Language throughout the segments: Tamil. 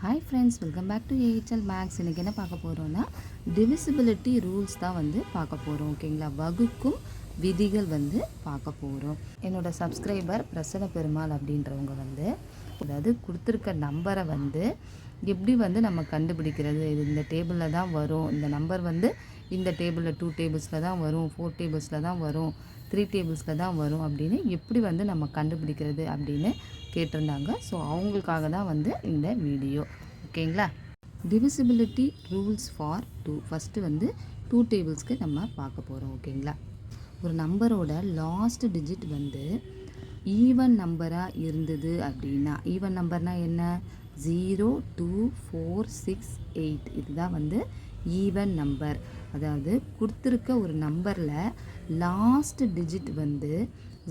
Hi friends welcome back to AHL maths இன்றைக்கி என்ன பார்க்க போகிறோன்னா டிவிசிபிலிட்டி ரூல்ஸ் தான் வந்து பார்க்க போகிறோம் ஓகேங்களா வகுக்கும் விதிகள் வந்து பார்க்க போகிறோம் என்னோட சப்ஸ்கிரைபர் பிரசன்ன பெருமாள் அப்படின்றவங்க வந்து அதாவது கொடுத்துருக்க நம்பரை வந்து எப்படி வந்து நம்ம கண்டுபிடிக்கிறது? இது இந்த டேபிளில் தான் வரும். இந்த நம்பர் வந்து இந்த டேபிளில் டூ டேபிள்ஸில் தான் வரும் ஃபோர் டேபிள்ஸில் தான் வரும். த்ரீ டேபிள்ஸில் தான் வரும் அப்படின்னு எப்படி வந்து நம்ம கண்டுபிடிக்கிறது அப்படின்னு கேட்டிருந்தாங்க. ஸோ அவங்களுக்காக தான் வந்து இந்த வீடியோ ஓகேங்களா? Divisibility rules for two first வந்து டூ டேபிள்ஸ்க்கு நம்ம பார்க்க போகிறோம் ஓகேங்களா? ஒரு நம்பரோட லாஸ்ட் டிஜிட் வந்து ஈவன் நம்பராக இருந்தது அப்படின்னா ஈவன் நம்பர்னால் என்ன? Zero two four six eight இதுதான் வந்து ஈவன் நம்பர் அதாவது கொடுத்துருக்க ஒரு நம்பரில் லாஸ்ட் டிஜிட் வந்து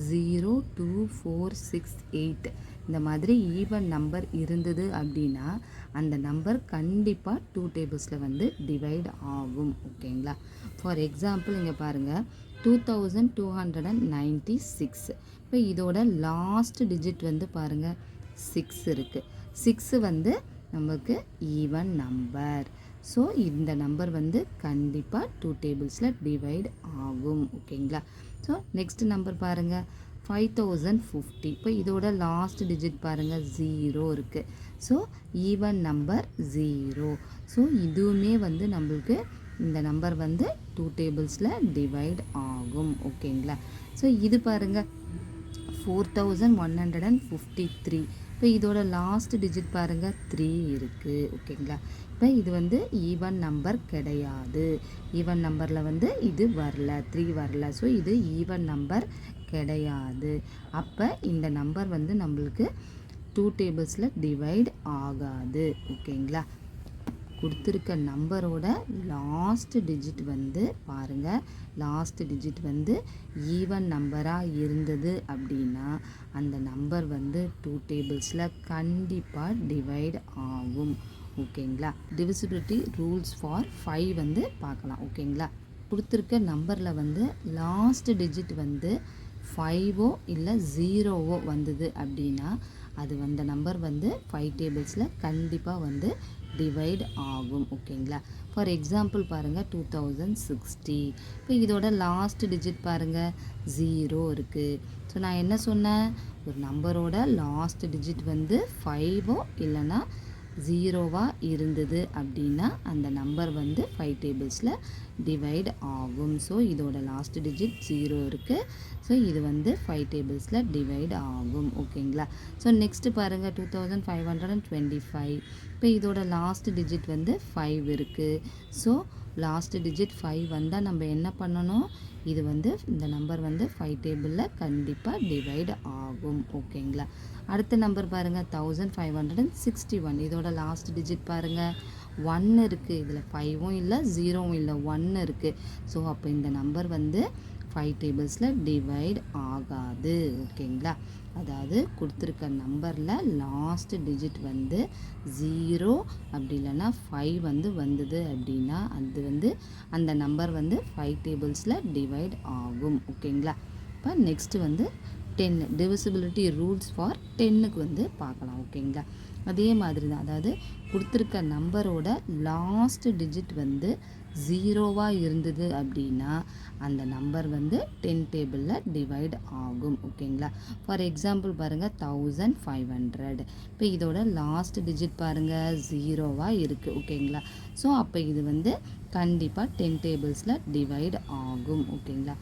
zero two four six eight இந்த மாதிரி ஈவன் நம்பர் இருந்தது அப்படின்னா அந்த நம்பர் கண்டிப்பாக டூ டேபிள்ஸில் வந்து டிவைட் ஆகும் ஓகேங்களா ஃபார் எக்ஸாம்பிள் இங்கே பாருங்கள் two thousand two hundred and ninety six இப்போ இதோட லாஸ்ட் டிஜிட் வந்து பாருங்கள் சிக்ஸ் இருக்குது சிக்ஸு வந்து நமக்கு ஈவன் நம்பர் ஸோ இந்த நம்பர் வந்து கண்டிப்பாக டூ டேபிள்ஸில் டிவைட் ஆகும். ஓகேங்களா ஸோ நெக்ஸ்ட் நம்பர் பாருங்கள் ஃபைவ் தௌசண்ட் ஃபிஃப்டி இப்போ இதோட லாஸ்ட் டிஜிட் பாருங்கள் ஜீரோ இருக்குது so even number zero so இதுவுமே வந்து நம்மளுக்கு இந்த நம்பர் வந்து டூ டேபிள்ஸில் டிவைட் ஆகும். ஓகேங்களா ஸோ இது பாருங்கள் four thousand one hundred and fifty three இப்போ இதோட லாஸ்ட் டிஜிட் பாருங்கள் த்ரீ இருக்குது ஓகேங்களா? இப்போ இது வந்து ஈவன் நம்பர் கிடையாது. ஈவன் நம்பரில் வந்து இது வரல. த்ரீ வரல. ஸோ இது ஈவன் நம்பர் கிடையாது. அப்போ இந்த நம்பர் வந்து நம்மளுக்கு டூ டேபிள்ஸில் டிவைட் ஆகாது. ஓகேங்களா? கொடுத்துருக்க நம்பரோட லாஸ்ட் டிஜிட் வந்து பாருங்கள் லாஸ்ட் டிஜிட் வந்து ஈவன் நம்பராக இருந்தது அப்படின்னா அந்த நம்பர் வந்து டூ டேபிள்ஸில் கண்டிப்பாக டிவைட் ஆகும். ஓகேங்களா? டிவிசிபிலிட்டி ரூல்ஸ் ஃபார் ஃபைவ் வந்து பார்க்கலாம். ஓகேங்களா? கொடுத்துருக்க நம்பரில் வந்து லாஸ்ட் டிஜிட் வந்து ஃபைவோ இல்லை ஜீரோவோ வந்தது அப்படின்னா அது வந்த நம்பர் வந்து ஃபைவ் டேபிள்ஸில் கண்டிப்பாக வந்து டிவைட் ஆகும் ஓகேங்களா ஃபார் எக்ஸாம்பிள் பாருங்கள் டூ தௌசண்ட் சிக்ஸ்டி இப்போ இதோட லாஸ்ட் டிஜிட் பாருங்கள் ஜீரோ இருக்குது ஸோ நான் என்ன சொன்னேன்? ஒரு நம்பரோட லாஸ்ட் டிஜிட் வந்து ஃபைவோ இல்லைன்னா ஜீரோவாக இருந்தது அப்படின்னா அந்த நம்பர் வந்து ஃபைவ் டேபிள்ஸில் டிவைட் ஆகும். ஸோ இதோட லாஸ்ட் டிஜிட் ஜீரோ இருக்குது ஸோ இது வந்து ஃபைவ் டேபிள்ஸில் டிவைட் ஆகும். ஓகேங்களா ஸோ நெக்ஸ்ட்டு பாருங்கள் two thousand five hundred and twenty five இப்போ இதோட லாஸ்ட் டிஜிட் வந்து ஃபைவ் இருக்குது ஸோ லாஸ்ட் டிஜிட் ஃபைவ் வந்தால் நம்ம என்ன பண்ணணும்? இது வந்து இந்த நம்பர் வந்து ஃபைவ் டேபிளில் கண்டிப்பாக டிவைட் ஆகும். ஓகேங்களா அடுத்த நம்பர் பாருங்கள் thousand five hundred and sixty one இதோட லாஸ்ட் டிஜிட் பாருங்கள் ஒன்று இருக்குது இதில் ஃபைவும் இல்லை ஜீரோவும் இல்லை ஒன்று இருக்குது ஸோ அப்போ இந்த நம்பர் வந்து ஃபைவ் டேபிள்ஸில் டிவைட் ஆகாது ஓகேங்களா? அதாவது கொடுத்துருக்க நம்பரில் லாஸ்ட் டிஜிட் வந்து ஜீரோ அப்படி இல்லைன்னா ஃபைவ் வந்து வந்தது அப்படின்னா அது வந்து அந்த நம்பர் வந்து ஃபைவ் டேபிள்ஸில் டிவைட் ஆகும் ஓகேங்களா? இப்போ நெக்ஸ்ட்டு வந்து டென் டிவிசிபிலிட்டி ரூல்ஸ் ஃபார் டென்னுக்கு வந்து பார்க்கலாம் ஓகேங்களா? அதே மாதிரி தான். அதாவது கொடுத்துருக்க நம்பரோட லாஸ்ட் டிஜிட் வந்து ஜீரோவாக இருந்தது அப்படின்னா அந்த நம்பர் வந்து டென் டேபிளில் டிவைட் ஆகும். ஓகேங்களா ஃபார் எக்ஸாம்பிள் பாருங்கள் தௌசண்ட் ஃபைவ் ஹண்ட்ரட் இப்போ இதோட லாஸ்ட் டிஜிட் பாருங்கள் ஜீரோவாக இருக்குது ஓகேங்களா ஸோ அப்போ இது வந்து கண்டிப்பாக டென் டேபிள்ஸில் டிவைட் ஆகும். ஓகேங்களா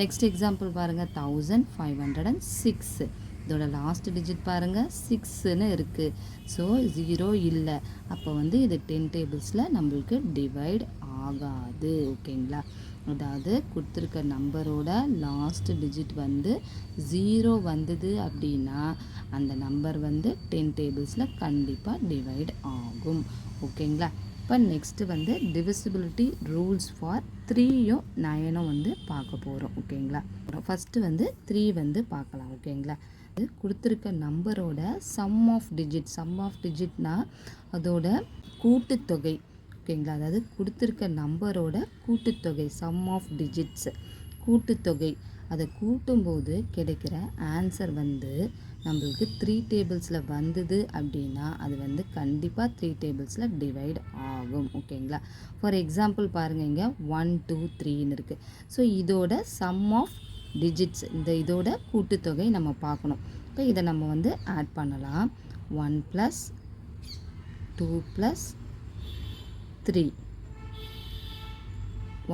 நெக்ஸ்ட் எக்ஸாம்பிள் பாருங்கள் thousand five hundred and six இதோட லாஸ்ட் டிஜிட் பாருங்கள் சிக்ஸ்னு இருக்குது ஸோ ஜீரோ இல்லை. அப்போ வந்து இது டென் டேபிள்ஸில் நம்மளுக்கு டிவைட் ஆகாது ஓகேங்களா? அதாவது கொடுத்துருக்க நம்பரோட லாஸ்ட் டிஜிட் வந்து ஜீரோ வந்தது அப்படின்னா அந்த நம்பர் வந்து டென் டேபிள்ஸில் கண்டிப்பாக டிவைட் ஆகும் ஓகேங்களா? இப்போ நெக்ஸ்ட்டு வந்து டிவிசிபிலிட்டி ரூல்ஸ் ஃபார் த்ரீயும் நயனும் வந்து பார்க்க போகிறோம் ஓகேங்களா? ஃபஸ்ட்டு வந்து த்ரீ வந்து பார்க்கலாம் ஓகேங்களா? கொடுத்துருக்க நம்பரோட sum of digit sum of டிஜிட்னா அதோட கூட்டுத்தொகை ஓகேங்களா? அதாவது கொடுத்துருக்க நம்பரோட கூட்டுத்தொகை சம் ஆஃப் டிஜிட்ஸ் கூட்டுத்தொகை. அதை கூட்டும்போது கிடைக்கிற ஆன்சர் வந்து நம்மளுக்கு த்ரீ டேபிள்ஸில் வந்தது அப்படின்னா அது வந்து கண்டிப்பாக த்ரீ டேபிள்ஸில் டிவைட் ஆகும் ஓகேங்களா? ஃபார் எக்ஸாம்பிள் பாருங்கள் இங்கே ஒன் டூ த்ரீன்னு இருக்குது ஸோ இதோட சம் ஆஃப் டிஜிட்ஸ் இந்த இதோட கூட்டுத்தொகை நம்ம பார்க்கணும். இப்போ இதை நம்ம வந்து ஆட் பண்ணலாம். One plus two plus three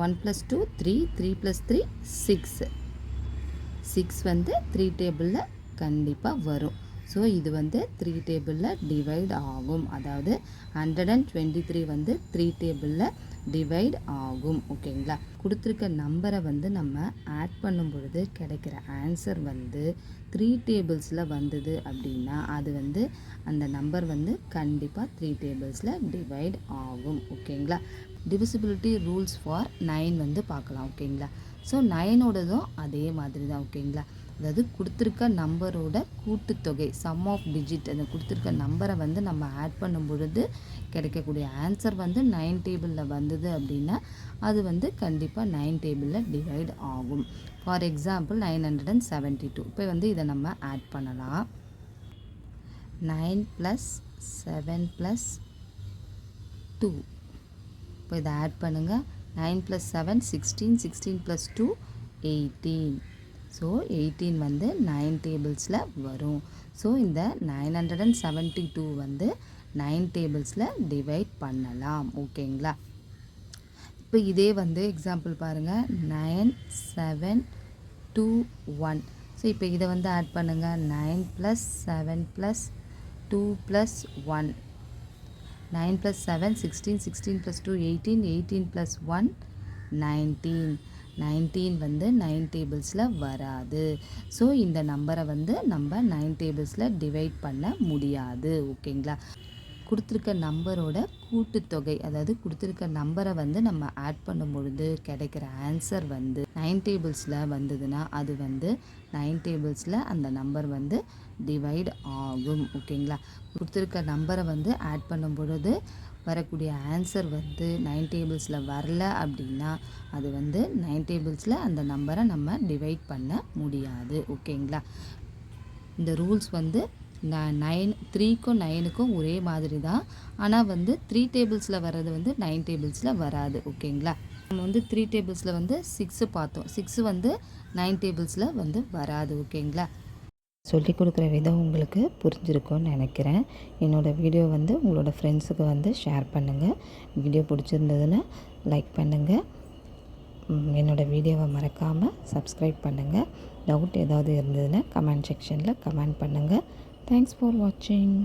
one plus two three three plus three six six வந்து த்ரீ டேபிளில் கண்டிப்பாக வரும். ஸோ இது வந்து த்ரீ டேபிளில் டிவைட் ஆகும். அதாவது ஹண்ட்ரட் அண்ட் டுவெண்ட்டி த்ரீ வந்து த்ரீ டேபிளில் டிவைட் ஆகும் ஓகேங்களா? கொடுத்துருக்க நம்பரை வந்து நம்ம ஆட் பண்ணும் பொழுது கிடைக்கிற ஆன்சர் வந்து த்ரீ டேபிள்ஸில் வந்தது அப்படின்னா அது வந்து அந்த நம்பர் வந்து கண்டிப்பாக த்ரீ டேபிள்ஸில் டிவைட் ஆகும் ஓகேங்களா? டிவிசிபிலிட்டி ரூல்ஸ் ஃபார் நைன் வந்து பார்க்கலாம் ஓகேங்களா? ஸோ நைனோடதும் அதே மாதிரி தான் ஓகேங்களா? அதாவது கொடுத்துருக்க நம்பரோட கூட்டுத்தொகை சம் ஆஃப் டிஜிட் அந்த கொடுத்துருக்க நம்பரை வந்து நம்ம ஆட் பண்ணும் பொழுது கிடைக்கக்கூடிய ஆன்சர் வந்து நைன் டேபிளில் வந்தது அப்படின்னா அது வந்து கண்டிப்பாக நைன் டேபிளில் டிவைட் ஆகும். For example nine hundred and seventy two இப்போ வந்து இதை நம்ம ஆட் பண்ணலாம். Nine plus seven plus two இப்போ இதை ஆட் பண்ணுங்கள் nine plus seven sixteen sixteen plus two eighteen so eighteen வந்து நைன் டேபிள்ஸில் வரும். ஸோ இந்த nine hundred and seventy two வந்து நைன் டேபிள்ஸில் டிவைட் பண்ணலாம். ஓகேங்களா இப்போ இதே வந்து எக்ஸாம்பிள் பாருங்கள் nine seven two one so இப்போ இதை வந்து ஆட் பண்ணுங்கள் nine plus seven plus two plus one nine plus seven sixteen sixteen plus two eighteen eighteen plus one nineteen nineteen வந்து நைன் டேபிள்ஸில் வராது. ஸோ இந்த நம்பரை வந்து நம்ம நைன் டேபிள்ஸில் டிவைட் பண்ண முடியாது. ஓகேங்களா? கொடுத்துருக்க நம்பரோட கூட்டுத்தொகை அதாவது கொடுத்துருக்க நம்பரை வந்து நம்ம ஆட் பண்ணும் பொழுது கிடைக்கிற ஆன்சர் வந்து நைன் டேபிள்ஸில் வந்ததுன்னா அது வந்து நைன் டேபிள்ஸில் அந்த நம்பர் வந்து டிவைட் ஆகும். ஓகேங்களா? கொடுத்துருக்க நம்பரை வந்து ஆட் பண்ணும் பொழுது வரக்கூடிய ஆன்சர் வந்து நைன் டேபிள்ஸில் வரல அப்படின்னா அது வந்து நைன் டேபிள்ஸில் அந்த நம்பரை நம்ம டிவைட் பண்ண முடியாது. ஓகேங்களா? இந்த ரூல்ஸ் வந்து நைன் த்ரீக்கும் நைனுக்கும் ஒரே மாதிரி தான் ஆனால் வந்து த்ரீ டேபிள்ஸில் வர்றது வந்து நைன் டேபிள்ஸில் வராது. ஓகேங்களா? நம்ம வந்து த்ரீ டேபிள்ஸில் வந்து சிக்ஸு பார்த்தோம். சிக்ஸு வந்து நைன் டேபிள்ஸில் வந்து வராது. ஓகேங்களா? சொல்லி கொடுக்குற விதம் உங்களுக்கு புரிஞ்சிருக்கும்னு நினைக்கிறேன். என்னோடய வீடியோ வந்து உங்களோட ஃப்ரெண்ட்ஸுக்கு வந்து ஷேர் பண்ணுங்கள் வீடியோ பிடிச்சிருந்ததுன்னா லைக் பண்ணுங்கள் என்னோடய வீடியோவை மறக்காமல் சப்ஸ்கிரைப் பண்ணுங்கள் டவுட் ஏதாவது இருந்ததுன்னா கமெண்ட் செக்ஷனில் கமெண்ட் பண்ணுங்கள் தேங்க்ஸ் ஃபார் வாட்சிங்